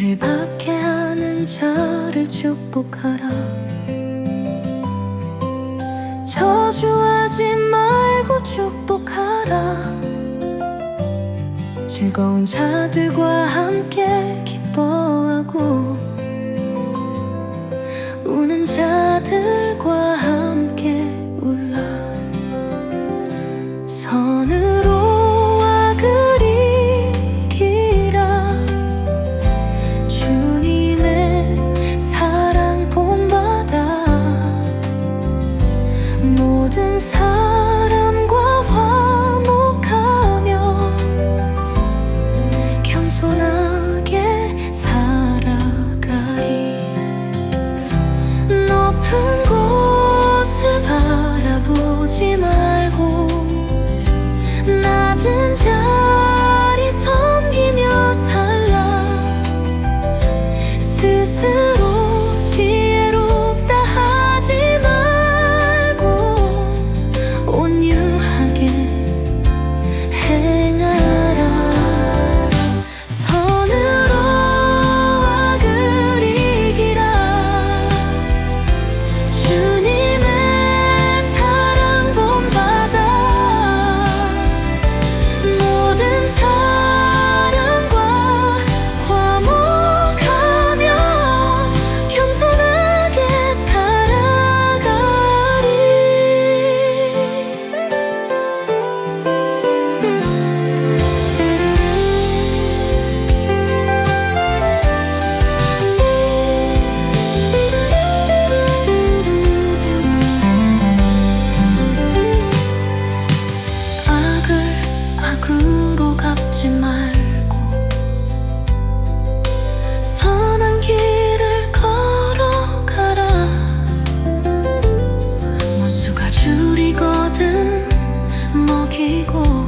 이를 박해하는 자를 축복하라. 저주하지 말고 축복하라. 즐거운 자들과 함께 마 모든 먹이고